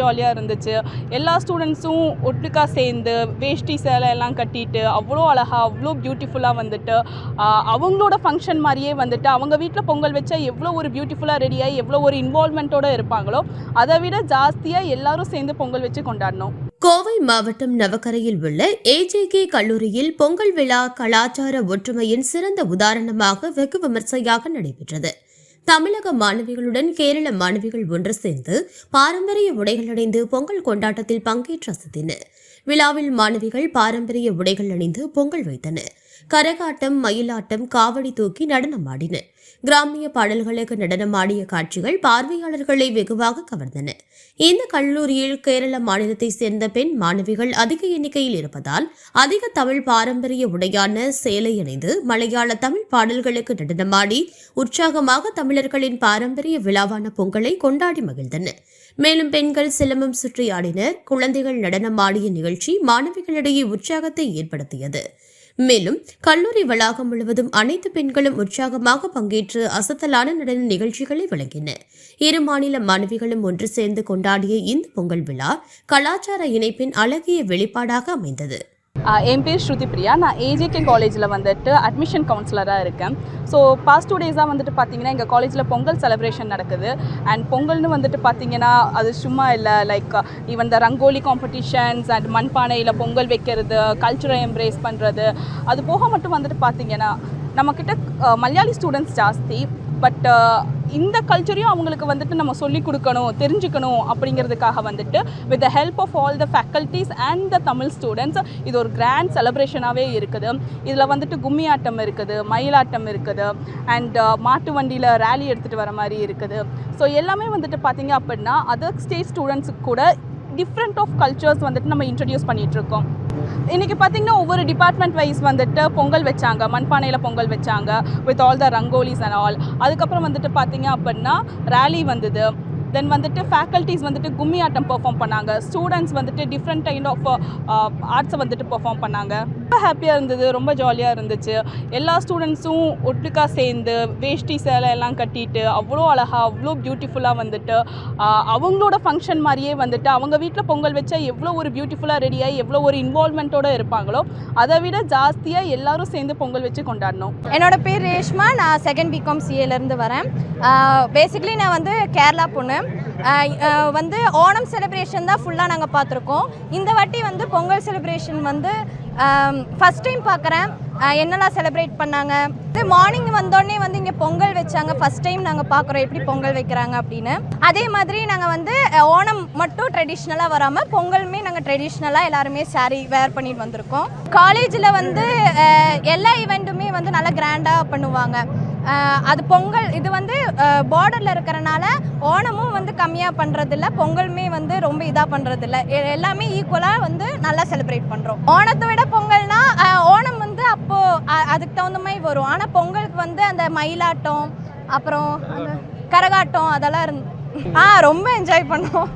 ஜாலியாக இருந்துச்சு. எல்லா ஸ்டூடெண்ட்ஸும் ஒட்டுக்கா சேர்ந்து வேஷ்டி சேலை எல்லாம் கட்டிட்டு அவ்வளோ அழகாக அவ்வளோ பியூட்டிஃபுல்லாக வந்துட்டு அவங்களோட ஃபங்க்ஷன் மாதிரியே வந்துட்டு அவங்க வீட்டில் பொங்கல் வச்சா எவ்வளோ ஒரு பியூட்டிஃபுல்லாக ரெடியாகி எவ்வளோ ஒரு இன்வால்மெண்ட்டோடு இருப்பாங்களோ அதை விட ஜாஸ்தியாக எல்லாரும் சேர்ந்து பொங்கல் வச்சு கொண்டாடணும். கோவை மாவட்டம் நவக்கரையில் உள்ள ஏஜேகே கல்லூரியில் பொங்கல் விழா கலாச்சார ஒற்றுமையின் சிறந்த உதாரணமாக வெகு விமர்சையாக நடைபெற்றது. தமிழக மாணவிகளுடன் கேரள மாணவிகள் ஒன்று சேர்ந்து பாரம்பரிய உடைகள் அணிந்து பொங்கல் கொண்டாட்டத்தில் பங்கேற்று அசத்தினர் விழாவில் மாணவிகள் பாரம்பரிய உடைகள் அணிந்து பொங்கல் வைத்தனர். கரகாட்டம் மயிலாட்டம் காவடி தூக்கி நடனமாடினர் கிராமிய பாடல்களுக்கு நடனமாடிய காட்சிகள் பார்வையாளர்களை வெகுவாக கவர்ந்தன. இந்த கல்லூரியில் கேரள மாநிலத்தைச் சேர்ந்த பெண் மாணவிகள் அதிக எண்ணிக்கையில் இருப்பதால் அதிக தமிழ் பாரம்பரிய உடையான சேலை அணிந்து மலையாள தமிழ் பாடல்களுக்கு நடனமாடி உற்சாகமாக தமிழர்களின் பாரம்பரிய விழாவான பொங்கலை கொண்டாடி மகிழ்ந்தனர். மேலும் பெண்கள் சிலம்பம் சுற்றி ஆடினர். குழந்தைகள் நடனமாடிய நிகழ்ச்சி மாணவிகளிடையே உற்சாகத்தை ஏற்படுத்தியது. மேலும் கல்லூரி வளாகம் முழுவதும் அனைத்து பெண்களும் உற்சாகமாக பங்கேற்று அசத்தலான நடன நிகழ்ச்சிகளை வழங்கின இரு மாநில மாணவிகளும் ஒன்று சேர்ந்து கொண்டாடிய இந்த பொங்கல் விழா கலாச்சார இணைப்பின் அழகிய வெளிப்பாடாக அமைந்தது. என் பேர் ஸ்ருதி பிரியா. நான் ஏஜேகே காலேஜில் வந்துட்டு அட்மிஷன் கவுன்சிலராக இருக்கேன். ஸோ பாஸ்ட் டூ டேஸாக வந்துட்டு பார்த்தீங்கன்னா எங்கள் காலேஜில் பொங்கல் செலிப்ரேஷன் நடக்குது. அண்ட் பொங்கல்னு வந்துட்டு பார்த்தீங்கன்னா அது சும்மா இல்லை. Like even the rangoli competitions and மண்பானையில் பொங்கல் வைக்கிறது கல்ச்சரை எம்ப்ரேஸ் பண்ணுறது அது போக மட்டும் வந்துட்டு பார்த்தீங்கன்னா நம்மக்கிட்ட மலையாளி ஸ்டூடெண்ட்ஸ் ஜாஸ்தி. பட் இந்த கல்ச்சரையும் அவங்களுக்கு வந்துட்டு நம்ம சொல்லிக் கொடுக்கணும் தெரிஞ்சுக்கணும் அப்படிங்கிறதுக்காக வந்துட்டு with the help of all the faculties and the Tamil students இது ஒரு கிராண்ட் செலப்ரேஷனாகவே இருக்குது. இதில் வந்துட்டு கும்மி ஆட்டம் இருக்குது மயிலாட்டம் இருக்குது அண்ட் uh, மாட்டு வண்டியில் ரேலி எடுத்துகிட்டு வர மாதிரி இருக்குது. ஸோ எல்லாமே வந்துட்டு பார்த்தீங்க அப்படின்னா அதர் ஸ்டேட் ஸ்டூடெண்ட்ஸுக்கு கூட டிஃப்ரெண்ட் ஆஃப் கல்ச்சர்ஸ் வந்துட்டு நம்ம இன்ட்ரடியூஸ் பண்ணிகிட்ருக்கோம் இன்றைக்கி பார்த்தீங்கன்னா ஒவ்வொரு டிபார்ட்மெண்ட் வைஸ் வந்துட்டு பொங்கல் வச்சாங்க மண்பானையில் பொங்கல் வச்சாங்க with all the rangolis and all அதுக்கப்புறம் வந்துட்டு பார்த்தீங்க அப்படின்னா ரேலி வந்தது. தென் வந்துட்டு ஃபேக்கல்ட்டிஸ் வந்துட்டு கும்மி ஆட்டம் பெர்ஃபார்ம் பண்ணாங்க. ஸ்டூடெண்ட்ஸ் வந்துட்டு டிஃப்ரெண்ட் கைண்ட் ஆஃப் ஆர்ட்ஸை வந்துட்டு பெர்ஃபார்ம் பண்ணாங்க. ரொம்ப ஹாப்பியாக இருந்தது ரொம்ப ஜாலியாக இருந்துச்சு. எல்லா ஸ்டூடெண்ட்ஸும் ஒட்டுக்கா சேர்ந்து வேஷ்டி சேலை எல்லாம் கட்டிட்டு அவ்வளோ அழகாக அவ்வளோ பியூட்டிஃபுல்லாக வந்துட்டு அவங்களோட ஃபங்க்ஷன் மாதிரியே வந்துட்டு அவங்க வீட்டில் பொங்கல் வச்சா எவ்வளோ ஒரு பியூட்டிஃபுல்லாக ரெடியாகி எவ்வளோ ஒரு இன்வால்மெண்ட்டோடு இருப்பாங்களோ அதை விட ஜாஸ்தியாக எல்லாரும் சேர்ந்து பொங்கல் வச்சு கொண்டாடணும். என்னோட பேர் ரேஷ்மா நான் செகண்ட் பிகாம் சிஏலேருந்து வரேன். பேசிக்லி நான் வந்து கேரளா பொண்ணு. வந்து ஓணம் செலிப்ரேஷன் தான் ஃபுல்லாக நாங்கள் பார்த்துருக்கோம். இந்த வாட்டி வந்து பொங்கல் செலிப்ரேஷன் வந்து Um, ஃபஸ்ட் டைம் பார்க்குறேன். Uh, என்னெல்லாம் செலிப்ரேட் பண்ணாங்க? இது மார்னிங் வந்தோடனே வந்து இங்கே பொங்கல் வச்சாங்க. ஃபஸ்ட் டைம் நாங்கள் பார்க்குறோம் எப்படி பொங்கல் வைக்கிறாங்க அப்படின்னு. அதே மாதிரி நாங்கள் வந்து uh, ஓணம் மட்டும் ட்ரெடிஷ்னலாக வராமல் பொங்கலுமே நாங்கள் ட்ரெடிஷ்னலாக எல்லாருமே saree வேர் பண்ணிட்டு வந்திருக்கோம். காலேஜில் வந்து uh, எல்லா ஈவெண்ட்டுமே வந்து நல்லா கிராண்டாக பண்ணுவாங்க. அது பொங்கல் இது வந்து பார்டரில் இருக்கிறனால ஓணமும் வந்து கம்மியாக பண்ணுறதில்ல பொங்கலுமே வந்து ரொம்ப இதாக பண்ணுறதில்ல எல்லாமே ஈக்குவலாக வந்து நல்லா செலிப்ரேட் பண்ணுறோம் ஓணத்தை விட பொங்கல்னா ஓணம் வந்து அப்போது அதுக்கு தகுந்த மாதிரி வரும். ஆனால் பொங்கலுக்கு வந்து அந்த மயிலாட்டம் அப்புறம் அந்த கரகாட்டம் அதெல்லாம் இருந்து ஆ ரொம்ப என்ஜாய் பண்ணோம்